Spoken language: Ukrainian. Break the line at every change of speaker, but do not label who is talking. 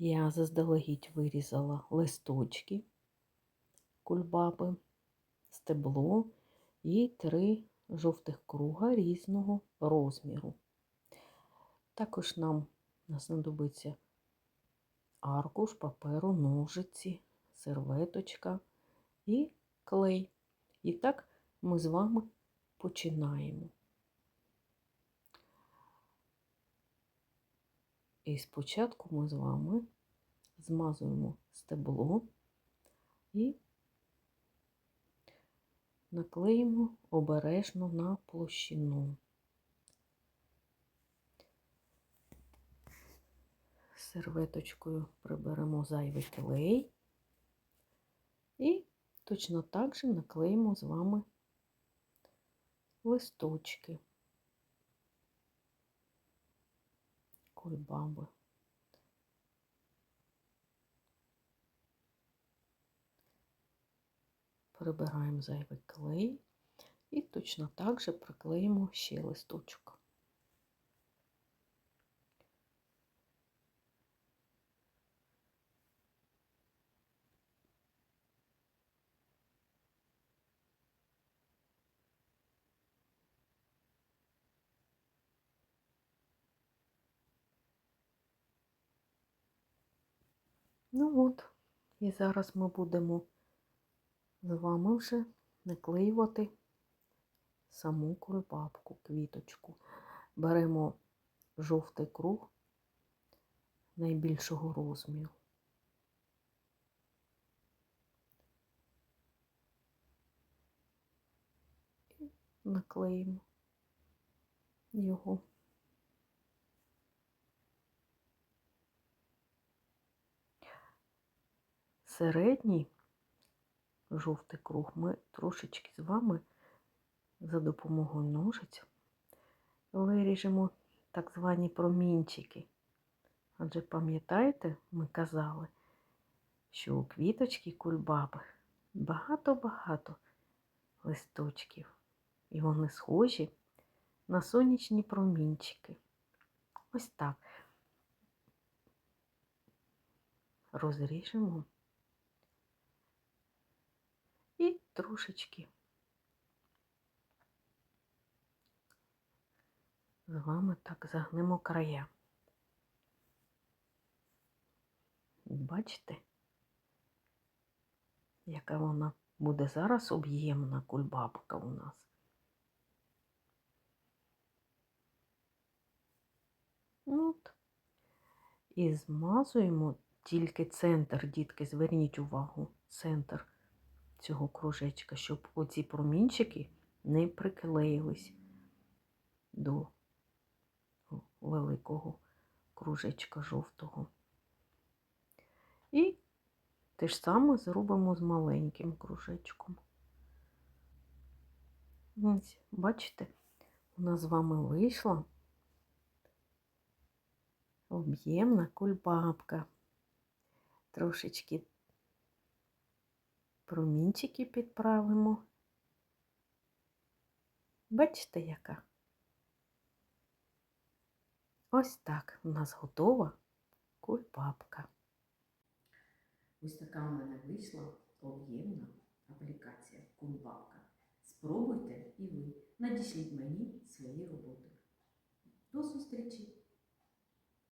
Я заздалегідь вирізала листочки кульбаби, стебло і три жовтих круга різного розміру. Також нам знадобиться аркуш паперу, ножиці, серветочка і клей. І так ми з вами починаємо. І спочатку ми з вами змазуємо стебло і наклеїмо обережно на площину. Серветочкою приберемо зайвий клей і точно так же наклеїмо з вами листочки кульбаби. Прибираємо зайвий клей і точно так же приклеїмо ще листочок. Ну от, і зараз ми будемо з вами вже наклеювати саму кульбабку, квіточку. Беремо жовтий круг найбільшого розміру. Наклеїмо його. Середній жовтий круг ми трошечки з вами за допомогою ножиць виріжемо так звані промінчики. Адже пам'ятаєте, ми казали, що у квіточки кульбаби багато-багато листочків, і вони схожі на сонячні промінчики. Ось так розріжемо. І трошечки з вами так загнемо края. Бачите, яка вона буде зараз об'ємна кульбабка у нас. От. І змазуємо тільки центр, дітки, зверніть увагу, центр цього кружечка, щоб оці промінчики не приклеїлись до великого кружечка жовтого. І те ж саме зробимо з маленьким кружечком. Бачите, у нас з вами вийшла об'ємна кульбабка. Трошечки промінчики підправимо. Бачите, яка? Ось так у нас готова кульбабка.
Ось така у мене вийшла об'ємна аплікація кульбабка. Спробуйте і ви. Надішліть мені свої роботи. До зустрічі!